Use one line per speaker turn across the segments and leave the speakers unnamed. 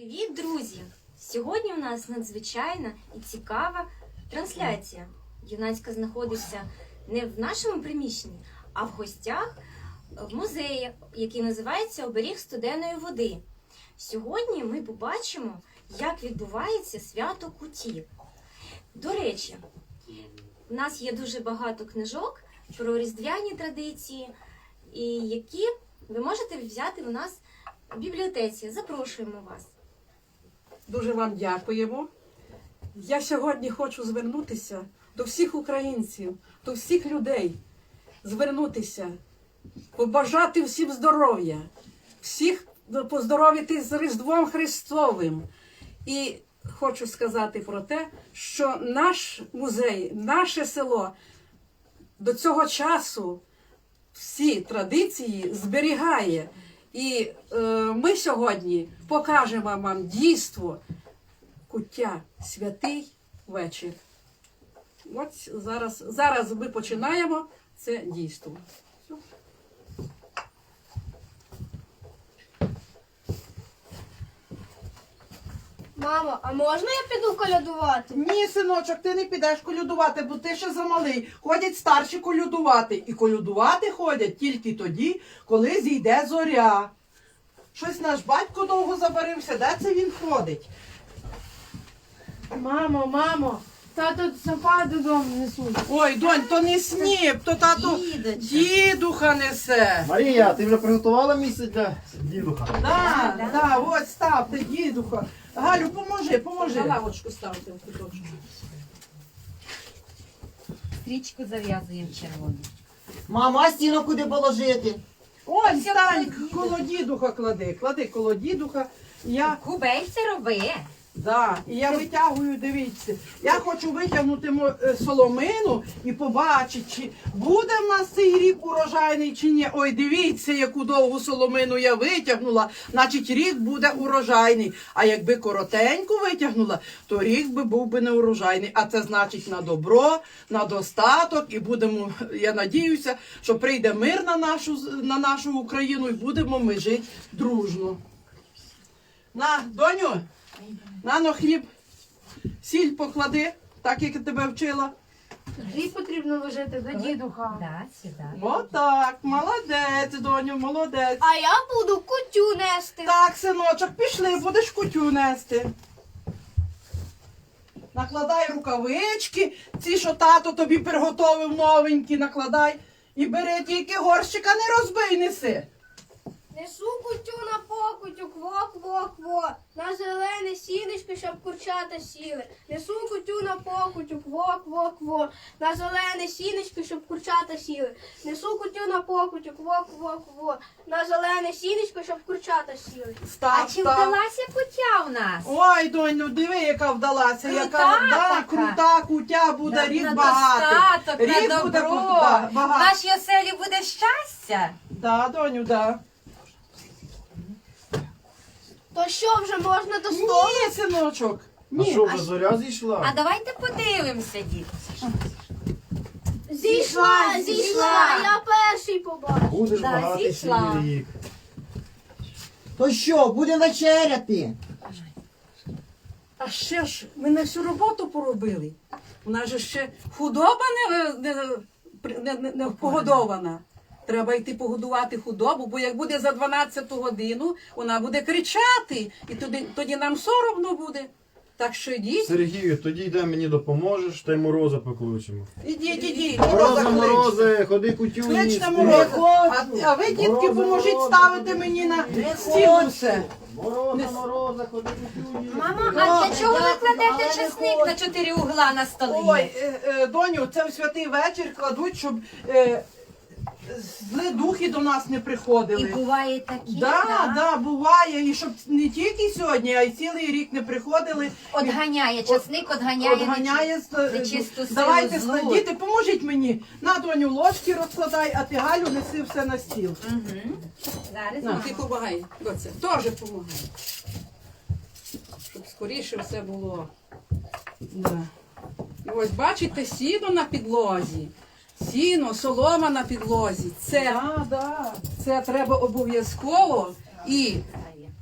Привіт, друзі! Сьогодні у нас надзвичайна і цікава трансляція. Юнацька знаходиться не в нашому приміщенні, а в гостях в музеї, який називається Оберіг студеної води. Сьогодні ми побачимо, як відбувається свято кутів. До речі, у нас є дуже багато книжок про різдвяні традиції, і які ви можете взяти у нас в бібліотеці. Запрошуємо вас.
Дуже вам дякуємо. Я сьогодні хочу звернутися до всіх українців, до всіх людей, звернутися, побажати всім здоров'я, всіх поздоровити з Різдвом Христовим. І хочу сказати про те, що наш музей, наше село до цього часу всі традиції зберігає. І е, ми сьогодні покажемо вам дійство куття святий вечір. От зараз, зараз ми починаємо це дійство.
Мамо, а можна я піду колядувати?
Ні, синочок, ти не підеш колюдувати, бо ти ще замалий. Ходять старші колюдувати. І колюдувати ходять тільки тоді, коли зійде зоря. Щось наш батько довго забарився, де це він ходить?
Мамо, мамо, тато сапа додому несуть.
Ой, донь, то не сніп, то тато дідуха несе.
Марія, ти вже приготувала місце для дідуха?
Да, да, ось ставте, дідуха. Галю, поможи,
На
поможи.
лавочку ставте в куточку.
Стрічку зав'язуємо червону.
Мама, а стіну куди положити?
Ось стань, коло дідуха клади, клади коло дідуха. Я
Кубельце роби.
Да, і я витягую, дивіться. Я хочу витягнути е, соломину і побачити, чи буде в нас цей рік урожайний чи ні. Ой, дивіться, яку довгу соломину я витягнула. Значить, рік буде урожайний. А якби коротеньку витягнула, то рік би був би не урожайний. А це значить на добро, на достаток. І будемо, я надіюся, що прийде мир на нашу, на нашу Україну і будемо ми жити дружно. На, доню. Нано хліб, сіль поклади, так як я тебе вчила.
Хліб потрібно ложити до дідуха.
Да, сюди.
Отак, молодець, доню, молодець.
А я буду кутю нести.
Так, синочок, пішли, будеш кутю нести. Накладай рукавички, ці, що тато тобі приготовив новенькі, накладай. І бери тільки горщика, не розбий, неси.
Несу кутю на покутю, кво-кво-кво. На зелене сінечко, щоб курчата сіли. Несу кутю на покутю, кво-кво-кво. На зелене сінечко, щоб курчата сіли. Несу кутю на покутю, кво-кво-кво. На зелене сінечко, щоб курчата сіли.
А чи вдалася кутя у нас?
Ой, донь, ну диви, яка вдалася,
Крута
яка да,
така.
крута кутя буде
на,
рік
на
багатий.
достаток,
Рік буде
добро. В нашій оселі буде щастя.
Да, доню, да.
То що вже можна до столу?
Ні, синочок.
А
Ні.
що, вже зоря зійшла?
А давайте подивимося, дід.
Зійшла,
Зійшла,
зійшла, я перший побачив.
Будеш
Да,
багатий
зійшла.
рік.
То що, буде вечеряти?
А ще ж ми не всю роботу поробили. У нас же ще худоба не, не, не, не, не погодована. Треба йти погодувати худобу, бо як буде за 12 годину, вона буде кричати, і тоді, тоді нам соромно буде. Так що йдіть.
Сергію, тоді йде мені допоможеш, та й мороза покличемо.
Ідіть, ідіть, мороза
Морозе,
клич.
ходи кутю
Клич на мороза. А, а ви, дітки,
Мороза,
поможіть
мороза.
ставити мені на стіл.
Мороза, мороза, ходи кутю.
Мама, а для чого ви кладете чесник на чотири угла на столі?
Ой, е, е, доню, це в святий вечір кладуть, щоб е, злі духи до нас не
І
приходили.
буває такі,
Да, да, буває, і щоб не тільки сьогодні, а й цілий рік не приходили.
Одганяє. Одганяє нечи-
з-
нечисту силу
Давайте діти, поможіть мені. На доню ложки розкладай, а ти Галю неси все на стіл.
Мгм. Зараз
На.
Ти помагай, доця, теж помагай. Щоб скоріше все було.
Да.
Ось бачите сіно на підлозі. Сіно, солома на підлозі. Це,
Да, да.
це треба обов'язково. І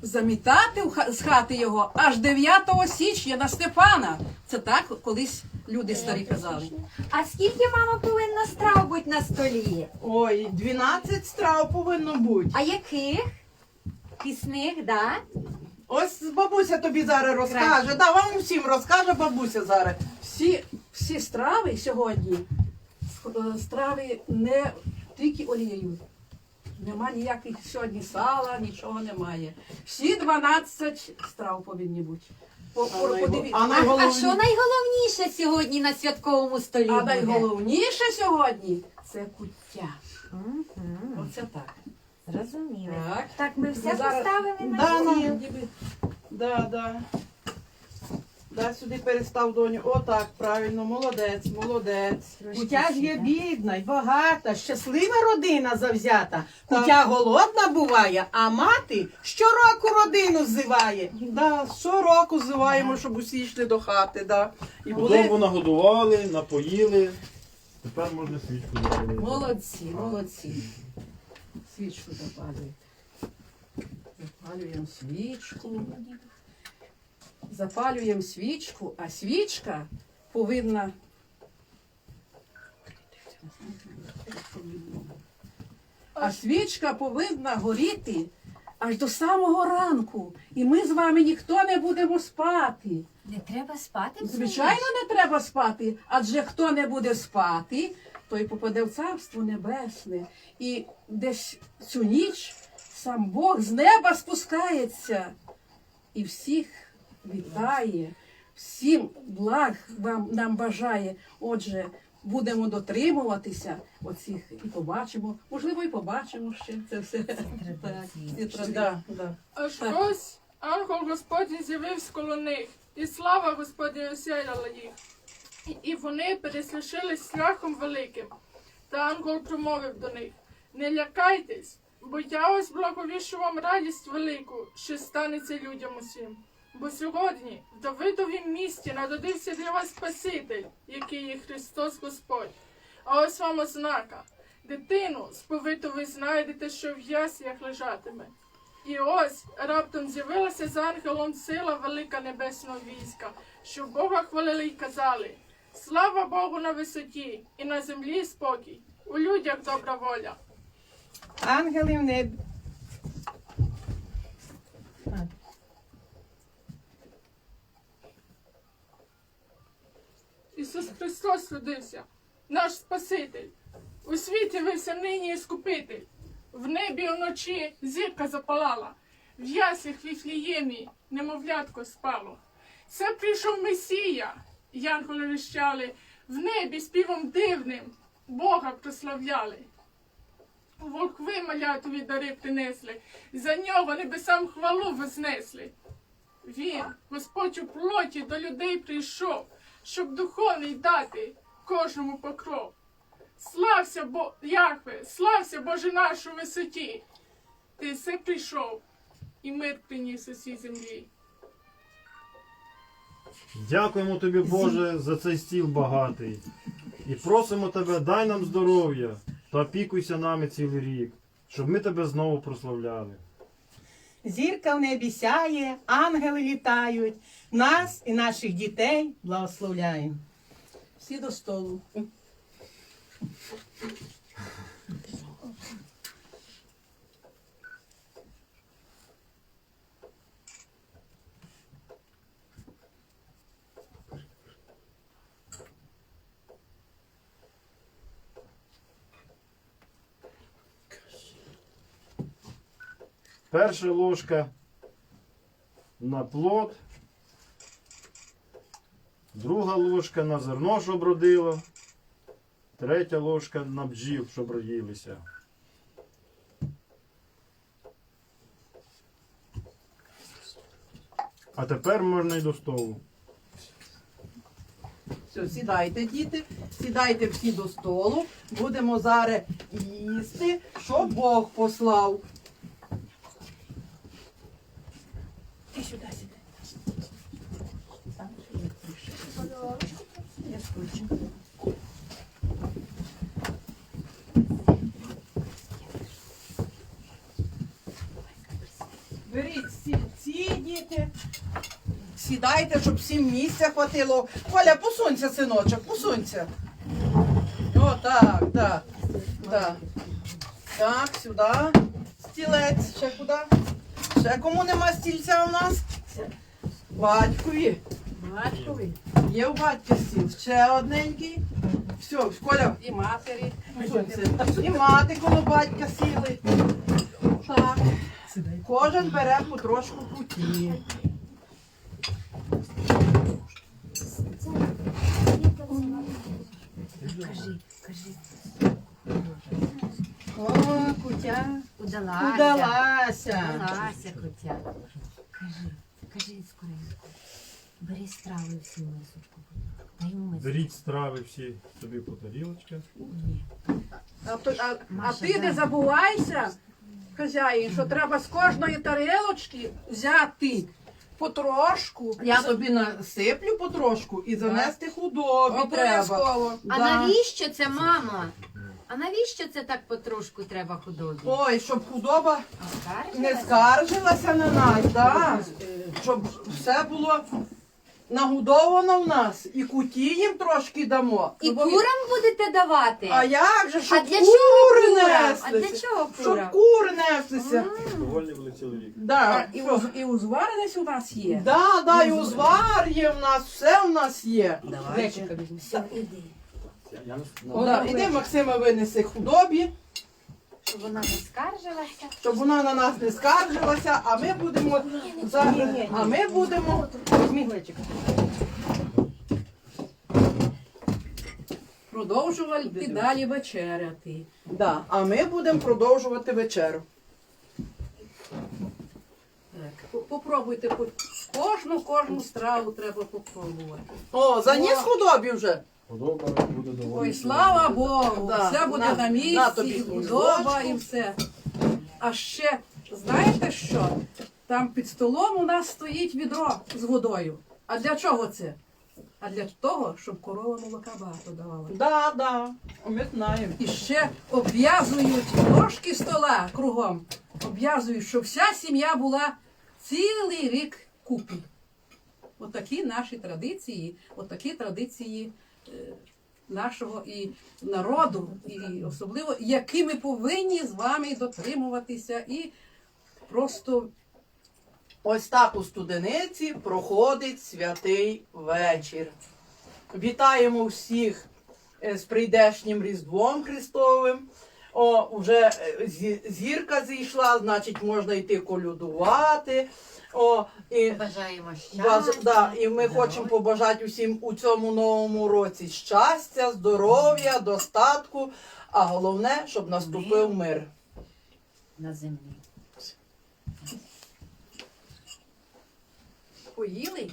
замітати в ха- з хати його аж 9 січня на Степана. Це так колись люди старі казали.
А скільки мама повинна страв бути на столі?
Ой, 12 страв повинно бути.
А яких? Пісних, да?
Ось бабуся тобі зараз розкаже. Да, вам всім розкаже бабуся зараз.
Всі, всі страви сьогодні, страви не тільки олією. Нема ніяких сьогодні сала, нічого немає. Всі 12 страв повинні бути. По, по,
найго-
подиві-
а
А,
найголовні-
а що найголовніше сьогодні на святковому столі?
а
буде?
найголовніше сьогодні це куття.
Мгм.
Оце так.
Зрозуміло.
Так.
Так, ми все
зараз-
поставили на
Да, ну.
Ніби
Да, да. Да, сюди перестав доню. Отак, правильно, молодець, молодець.
Кутя ж є бідна й багата, щаслива родина завзята.
Так.
Кутя голодна буває, а мати щороку родину зиває.
Да, щороку зиваємо, щоб усі йшли до хати, да. І були
нагодували, напоїли. Тепер можна свічку запалити.
молодці, молодці. Свічку запалюйте. Запалюємо свічку. Запалюємо свічку, а свічка повинна. А свічка повинна горіти аж до самого ранку. І ми з вами ніхто не будемо спати.
Не треба спати.
Звичайно, не треба спати, адже хто не буде спати, той попаде в царство небесне. І десь цю ніч сам Бог з неба спускається і всіх вітає, всім благ вам нам бажає. Отже, будемо дотримуватися оцих і побачимо. Можливо, і побачимо ще це все. Так,
да.
Аж
Так.
ось ангел Господній з'явився коло них, і слава Господня осяяла їх. І- вони переслушились страхом великим. Та ангел промовив до них: Не лякайтесь, бо я ось благовішу вам радість велику, що станеться людям усім. Бо сьогодні в Давидовім місті народився для вас Спаситель, який є Христос Господь. А ось вам ознака. Дитину сповиту ви знайдете, що в яслях лежатиме. І ось раптом з'явилася з ангелом сила велика небесного війська, що Бога хвалили й казали: Слава Богу на висоті, і на землі спокій, у людях добра воля.
Ангели в.
Ісус Христос родився, наш Спаситель. У світі вився нині іскупитель. В небі вночі зірка запалала, в яслях Віфліємі немовлятко спало. Це прийшов Месія, янголи віщали, в небі співом дивним Бога прославляли. Волхви малятові дари принесли, за нього небесам хвалу вознесли. Він, Господь у плоті до людей прийшов, щоб духовний дати кожному покров. Слався Бо Яхве, слався Боже наш у висоті. Ти все прийшов і мир приніс усій землі.
Дякуємо тобі, Боже, за цей стіл багатий. І просимо тебе, дай нам здоров'я та опікуйся нами цілий рік, щоб ми тебе знову прославляли.
Зірка в небі сяє, ангели літають. Нас і наших дітей благословляємо.
Всі до столу.
Перша ложка на плод, друга ложка на зерно, щоб родило, третя ложка на бджіл, щоб родилися. А тепер можна й до столу.
Все, сідайте, діти, сідайте всі до столу. Будемо зараз їсти, що Бог послав.
Ти сюди, сюди. Я скучу.
Беріть діти. Сідайте, щоб всім місця хватило. Коля, посунься, синочок, посунься. О, так, так. Так, так сюди. Стілець, ще куди? Ще кому нема стільця у нас? Батькові.
Батькові
Є у батька стіл. Ще одненький. Все, Коля,
і матері.
посунься. І мати коло батька сіли. Так. Кожен бере потрошку куті.
Кажи, кажи.
Кутя.
Удалася.
Удалася.
Удалася, кутя.
Кажи, кажи скоренько. Бери страви всі мисочку. Дай йому мисочку.
Беріть страви всі собі по тарілочках.
А, то- а, а
Маша,
ти не
дай.
забувайся, хазяїн, що треба з кожної тарелочки взяти потрошку.
Я тобі насиплю потрошку і занести худобі треба.
Обов'язково.
А
Да.
навіщо це, мама? А навіщо це так потрошку треба худобі?
Ой, щоб худоба
Скаржилася?
не скаржилася на нас, да? щоб все було нагодовано в нас. І куті їм трошки дамо.
І курам будете давати?
А як же, щоб
А для
кури
чого курам? А для чого
Щоб
курам?
кури неслися.
Були.
Да.
І, уз- і узвареність у нас є.
Да, да, і узвар є в нас, все в нас є.
Візьми.
Все, іди.
О, да. Іди, Максима, винеси худобі,
Щоб вона не скаржилася.
щоб вона на нас не скаржилася, а ми будемо зараз. А ми будемо.
Візьми.
Продовжували далі вечеряти.
Да, а ми будемо продовжувати вечерю.
Так, по- попробуйте по- кожну кожну страву треба попробувати.
О, заніс худобі вже.
Подоба буде доволі.
Ой, слава Богу,
Да,
все буде
на-
на
на
місці,
тобі
і худоба, і все. А ще, знаєте що? Там під столом у нас стоїть відро з водою. А для чого це? А для того, щоб корова молока багато давала.
Да, да. Ми знаємо.
І ще обв'язують ножки стола кругом. Обв'язують, щоб вся сім'я була цілий рік купі. Отакі наші традиції, отакі традиції нашого і народу, і особливо, які ми повинні з вами дотримуватися і просто
Ось так у студениці проходить святий вечір. Вітаємо всіх е, з прийдешнім Різдвом Христовим. О, вже е, зірка зійшла, значить можна йти колюдувати. О, і,
Бажаємо щастя.
да, і ми хочемо побажати усім у цьому новому році щастя, здоров'я, достатку, а головне, щоб наступив мир.
на землі.
поїли.